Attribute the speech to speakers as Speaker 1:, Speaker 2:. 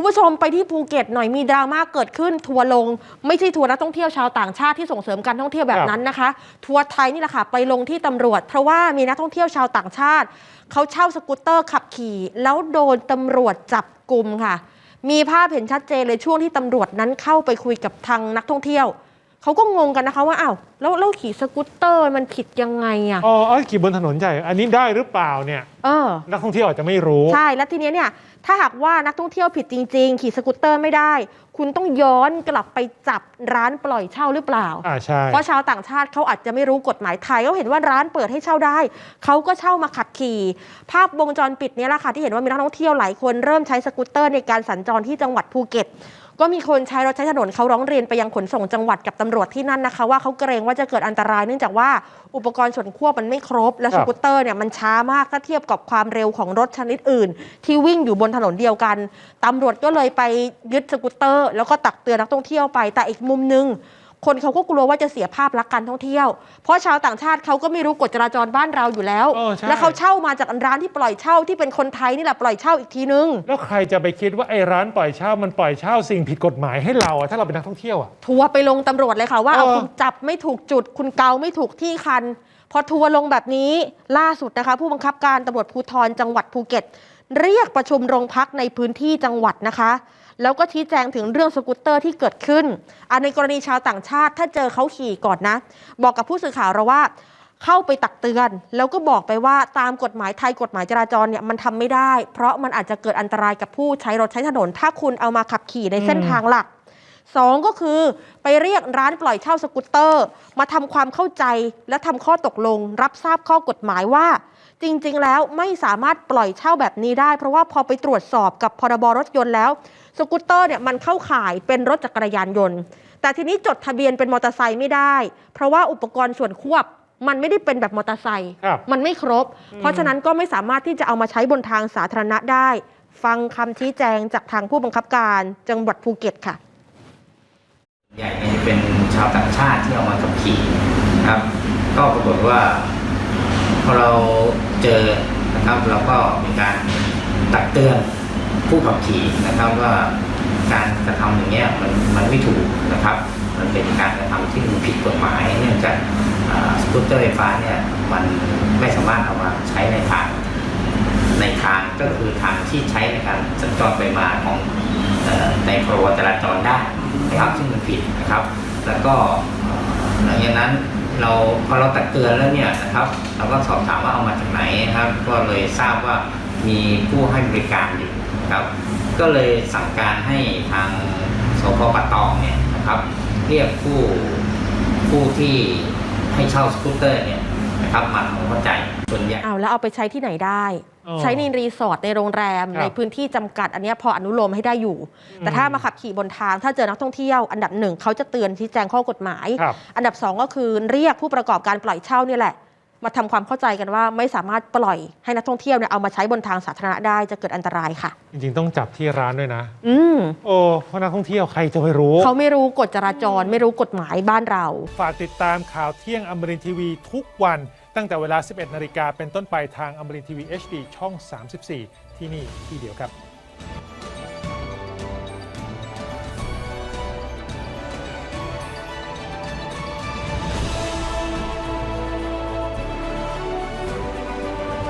Speaker 1: คุณผู้ชมไปที่ภูเก็ตหน่อยมีดราม่าเกิดขึ้นทัวร์ลง ไม่ใช่ทัวร์นักท่องเที่ยวชาวต่างชาติที่ส่งเสริมการท่องเที่ยวแบบนั้นนะคะ ทัวร์ไทยนี่แหละค่ะไปลงที่ตำรวจ เพราะว่ามีนักท่องเที่ยวชาวต่างชาติเขาเช่าสกูตเตอร์ขับขี่ แล้วโดนตำรวจจับกลุ่มค่ะ มีภาพเห็นชัดเจนเลยช่วงที่ตำรวจนั้นเข้าไปคุยกับทางนักท่องเที่ยว เขาก็งงกันนะคะว่าอ้าวแล้วแล้วขี่สกูตเตอร์มันผิดยังไงอะ
Speaker 2: อ๋อเอาขี่บนถนนใหญ่ อันนี้ได้หรือเปล่าเนี่ย
Speaker 1: เออ
Speaker 2: นักท่องเที่ยวอาจจะไม่รู้
Speaker 1: ใช่ แล้วทีเนี้ยเนี่ย ถ้าหากว่านักท่องเที่ยวผิดจริง ๆ ขี่สกูตเตอร์ไม่ได้ คุณต้องย้อนกลับไปจับร้านปล่อยเช่าหรือเปล่า
Speaker 2: อ่าใช่
Speaker 1: เพราะชาวต่างชาติเขาอาจจะไม่รู้กฎหมายไทยเขาเห็นว่าร้านเปิดให้เช่าได้ เขาก็เช่ามาขับขี่ ภาพวงจรปิดเนี้แหละค่ะที่เห็นว่ามีนักท่องเที่ยวหลายคนเริ่มใช้สกูตเตอร์ในการสัญจรที่จังหวัดภูเก็ต ก็มีคนใช้รถใช้ถนนเขาร้องเรียนไปยังขนส่งจังหวัดกับตำรวจที่นั่นนะคะ ว่าเขาเกรงว่าจะเกิดอันตรายเนื่องจากว่าอุปกรณ์ส่วนควบมันไม่ครบ และสกูตเตอร์เนี่ยมันช้ามากถ้าเทียบกับความเร็วของรถชนิดอื่น ที่วิ่งอยู่บนถนนเดียวกันตำรวจก็เลยไปยึดสกูตเตอร์ แล้วก็ตักเตือนนักท่องเที่ยวไปแต่อีกมุมนึง คนเขาก็กลัวว่าจะเสียภาพลักษณ์การท่องเที่ยว เพราะชาวต่างชาติเขาก็ไม่รู้กฎจราจรบ้านเราอยู่แล้ว
Speaker 2: เออใช่
Speaker 1: แล้วเขาเช่ามาจากร้านที่ปล่อยเช่าที่เป็นคนไทยนี่แหละปล่อยเช่าอีกทีนึง
Speaker 2: แล้วใครจะไปคิดว่าไอ้ร้านปล่อยเช่ามันปล่อยเช่าสิ่งผิดกฎหมายให้เราอะถ้าเราเป็นนักท่องเที่ยวอะ
Speaker 1: ทัวร์ไปลงตำรวจเลยค่ะว่า
Speaker 2: เออ
Speaker 1: เอาคุณจับไม่ถูกจุด คุณเกาไม่ถูกที่คัน พอทัวร์ลงแบบนี้ล่าสุดนะคะ ผู้บังคับการตำรวจภูธรจังหวัดภูเก็ต เรียกประชุมโรงพักในพื้นที่จังหวัดนะคะ แล้วก็ชี้แจงถึงเรื่องสกูตเตอร์ที่เกิดขึ้นอันในกรณีชาวต่างชาติถ้าเจอเขาขี่ก่อนนะ บอกกับผู้สื่อข่าวเราว่าเข้าไปตักเตือน แล้วก็บอกไปว่าตามกฎหมายไทยกฎหมายจราจรเนี่ยมันทำไม่ได้ เพราะมันอาจจะเกิดอันตรายกับผู้ใช้รถใช้ถนน ถ้าคุณเอามาขับขี่ในเส้นทางหลักสองก็คือไปเรียกร้านปล่อยเช่าสกูตเตอร์ มาทำความเข้าใจและทำข้อตกลง รับทราบข้อกฎหมายว่า จริงๆ แล้วไม่สามารถปล่อยเช่าแบบนี้ได้ เพราะว่าพอไปตรวจสอบกับพรบรถยนต์แล้ว สกูตเตอร์เนี่ยมันเข้าข่ายเป็นรถจักรยานยนต์ แต่ทีนี้จดทะเบียนเป็นมอเตอร์ไซค์ไม่ได้ เพราะว่าอุปกรณ์ส่วนควบมันไม่ได้เป็นแบบมอเตอร์ไซค์
Speaker 2: ครับ
Speaker 1: มันไม่ครบ เพราะฉะนั้นก็ไม่สามารถที่จะเอามาใช้บนทางสาธารณะได้ ฟังคำชี้แจงจากทางผู้บังคับการจังหวัดภูเก็ตค่ะ
Speaker 3: ใหญ่เนี่ยจะเป็นชาวต่างชาติที่เอามาขับขี่นะครับ ก็ปรากฏว่า พอเราเจอนะครับเราก็มีการตักเตือนผู้ขับขี่นะครับว่าการกระทำอย่างเงี้ยมันมันไม่ถูกนะครับ มันเป็นการกระทำที่มันผิดกฎหมายเนื่องจากสกูตเตอร์ไฟฟ้าเนี่ยมันไม่สามารถเอามาใช้ในทางในทางก็คือทางที่ใช้ในการสัญจรไปมาของอในพรบจราจรได้นะครับซึ่งมันผิดนะครับ แล้วก็หลังจากนั้น เราพอเราตักเตือนแล้วเนี่ยนะครับ เราก็สอบถามว่าเอามาจากไหนนะครับ ก็เลยทราบว่ามีผู้ให้บริการอยู่ครับ ก็เลยสั่งการให้ทางสพปะตองเนี่ยนะครับ เรียกผู้ผู้ที่ให้เช่าสกูตเตอร์เนี่ย นะครับมาทำความเข้าใจส่วนใหญ่
Speaker 1: เอาแล้วเอาไปใช้ที่ไหนได้
Speaker 2: อ๋อ
Speaker 1: ใช้ในรีสอร์ทในโรงแรม
Speaker 2: ครับ
Speaker 1: ในพื้นที่จำกัด อันเนี้ยพออนุโลมให้ได้อยู่แต่ถ้ามาขับขี่บนทาง ถ้าเจอนักท่องเที่ยว อันดับหนึ่งเขาจะเตือนชี้แจงข้อกฎหมาย
Speaker 2: ครับ
Speaker 1: อันดับสองก็คือเรียกผู้ประกอบการปล่อยเช่าเนี่ยแหละ มาทำความเข้าใจกันว่าไม่สามารถปล่อยให้นักท่องเที่ยวเนี่ยเอามาใช้บนทางสาธารณะได้จะเกิดอันตรายค่ะ
Speaker 2: จริงๆต้องจับที่ร้านด้วยนะ
Speaker 1: อืม
Speaker 2: โอ้เพราะนักท่องเที่ยวใครจะไปรู้
Speaker 1: เขาไม่รู้กฎจราจร ไม่รู้กฎหมายบ้านเรา
Speaker 2: ฝากติดตามข่าวเที่ยงอมรินทีวีทุกวันตั้งแต่เวลา 11 นาฬิกาเป็นต้นไปทางอมรินทีวี HD ช่อง 34 ที่นี่ที่เดียวครับ